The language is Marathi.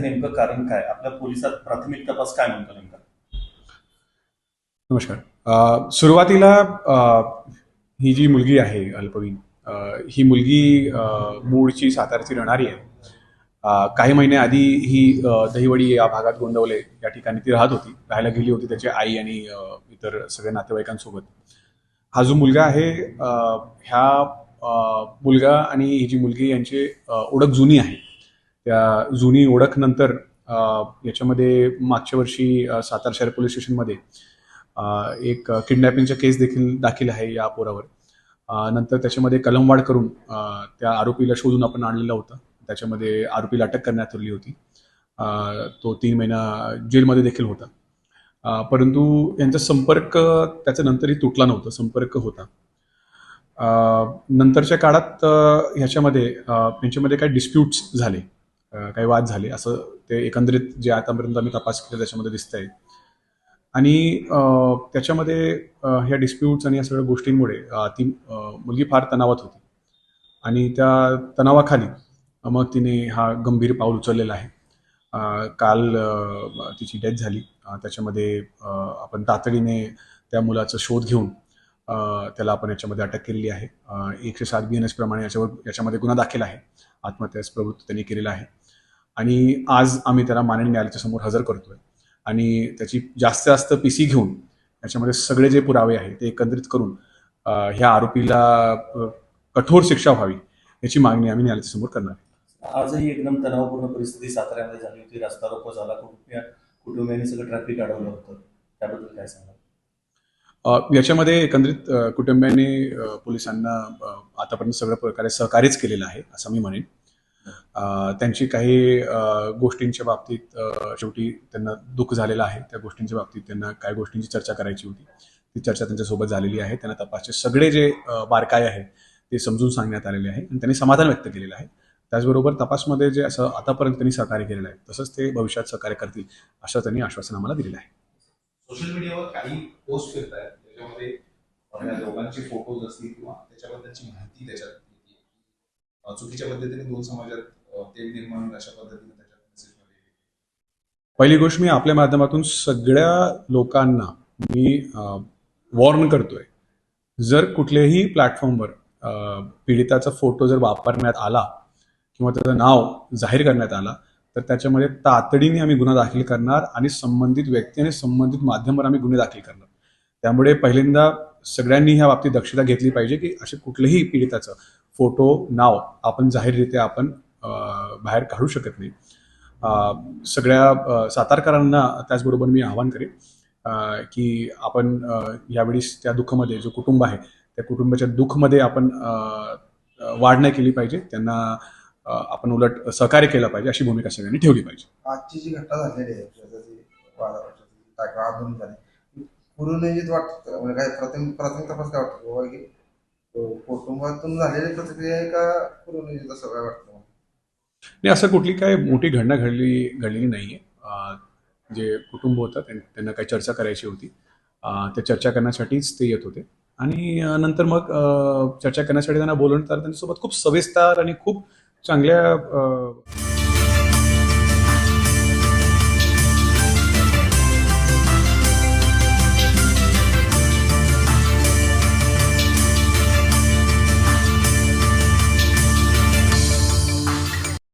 नेमकं कारण काय? आपल्या पोलिसात प्राथमिक तपास काय म्हणतो नेमका? नमस्कार. सुरुवातीला ही जी मुलगी आहे अल्पवीन ही मुलगी मूळची सातारची राहणारी आहे. काही महिने आधी ही दहिवडी या भागात गोंदवले. या ठिकाणी ती राहत होती. राहायला गेली होती त्याची आई आणि इतर सगळ्या नातेवाईकांसोबत. हा जो मुलगा आहे ह्या मुलगा आणि ही जी मुलगी यांची ओळख जुनी आहे. त्या जुनी ओळख नंतर याच्यामध्ये मागच्या वर्षी सातारा शहर पोलीस स्टेशनमध्ये एक किडनॅपिंगचा केस देखील दाखल आहे या पोरावर. नंतर त्याच्यामध्ये कलमवाढ करून त्या आरोपीला शोधून आपण आणलेलं होतं. त्याच्यामध्ये आरोपीला अटक करण्यात आली होती. तो तीन महिना जेलमध्ये देखील होता. परंतु यांचा संपर्क त्याचं नंतरही तुटला नव्हता संपर्क होता. नंतरच्या काळात ह्याच्यामध्ये यांच्यामध्ये काही डिस्प्यूट्स झाले. काही वाद झाले. असं ते एकंदरीत जे आतापर्यंत आम्ही तपास केला त्याच्यामध्ये दिसतंय. आणि त्याच्यामध्ये ह्या डिस्प्यूट्स आणि या सगळ्या गोष्टींमुळे ती मुलगी फार तणावात होती. आणि त्या तणावाखाली मग तिने हा गंभीर पाऊल उचललेला आहे. काल तिची डेथ झाली. त्याच्यामध्ये आपण तातडीने त्या मुलाचा शोध घेऊन त्याला आपण याच्यामध्ये अटक केलेली आहे. एकशे सात बी एन एस प्रमाणे याच्यावर याच्यामध्ये गुन्हा दाखल आहे. आत्महत्यास प्रवृत्त त्यांनी केलेला आहे. आणि आज आम्ही त्याला माननीय न्यायालयाच्या समोर हजर करतोय. आणि त्याची जास्त जास्त पी सी घेऊन याच्यामध्ये सगळे जे पुरावे आहेत ते एकत्रित करून ह्या आरोपीला कठोर शिक्षा व्हावी याची मागणी आम्ही न्यायालयाच्या समोर करणार आहे. आजही एकदम तणावपूर्ण परिस्थिती साताऱ्यामध्ये झाली होती. रस्ता रोको झाला. कुटुंबिया कुटुंबियांनी सगळं ट्रॅफिक अडवलं होतं. त्याबद्दल काय सांगाल? अ, याच्यामध्ये एकंदरीत कुटुंबियांनी पोलिसांना आतापर्यंत सगळ्या प्रकारे सहकार्यच केलेलं आहे असं मी म्हणेन. त्यांची काही गोष्टींच्या बाबतीत शेवटी त्यांना दुःख झालेलं आहे. त्या गोष्टींच्या बाबतीत त्यांना काय गोष्टींची चर्चा करायची होती. ती चर्चा त्यांच्यासोबत झालेली आहे. त्यांना तपासचे सगळे जे बारकाय आहे ते समजून सांगण्यात आलेले आहे आणि त्यांनी समाधान व्यक्त केलेलं आहे. त्याचबरोबर तपासमध्ये जे असं आतापर्यंत त्यांनी सहकार्य केलेलं आहे तसंच ते भविष्यात सहकार्य करतील असं त्यांनी आश्वासन आम्हाला दिलेलं आहे. सोशल मीडियावर काही पोस्ट फिरत आहेत त्याच्यामध्ये दोघांचे फोटोज असतील किंवा त्याच्याबद्दलची माहिती त्याच्यात चुकीच्या पद्धतीने दोन समाजात तेल निर्माण अशा पद्धतीने मेसेजमध्ये पहिली गोष्ट मी आपल्या माध्यमातून सगळ्या लोकांना मी वॉर्न करतोय. जर कुठल्याही प्लॅटफॉर्मवर पीडिताचा फोटो जर वापरण्यात आला किंवा त्याचं नाव जाहीर करण्यात आला तर त्याच्यामध्ये तातडीने आम्ही गुन्हा दाखल करणार आणि संबंधित व्यक्ती आणि संबंधित माध्यमावर आम्ही गुन्हे दाखल करणार. त्यामुळे पहिल्यांदा सगळ्यांनी ह्या बाबतीत दक्षता घेतली पाहिजे की असे कुठलेही पीडिताचं फोटो नाव आपण जाहीररित्या आपण बाहेर काढू शकत नाही. सगळ्या सातारकरांना त्याचबरोबर मी आवाहन करेन की आपण यावेळीस त्या दुःखामध्ये जो कुटुंब आहे त्या कुटुंबाच्या दुःखमध्ये आपण वाढ नाही केली पाहिजे. त्यांना आपण उलट सहकार्य केलं पाहिजे अशी भूमिका सगळ्यांनी ठेवली पाहिजे. आजची जी घटना झालेली आहे त्याचा वाटतं म्हणजे काय प्रथम प्राथमिक तपास काय वाटतं? बाबा की कुटुंबातून झालेली प्रतिक्रिया आहे का पुरुनियोजित असं काय वाटतं? नाही असं कुठली काय मोठी घटना घडली घडलेली नाहीये. आहे जे कुटुंब होतं त्यां- त्यांना काही चर्चा करायची होती. अं, ते चर्चा करण्यासाठीच ते येत होते. आणि नंतर मग चर्चा करण्यासाठी त्यांना बोलवून तर त्यांच्यासोबत खूप सविस्तर आणि खूप चांगल्या अं,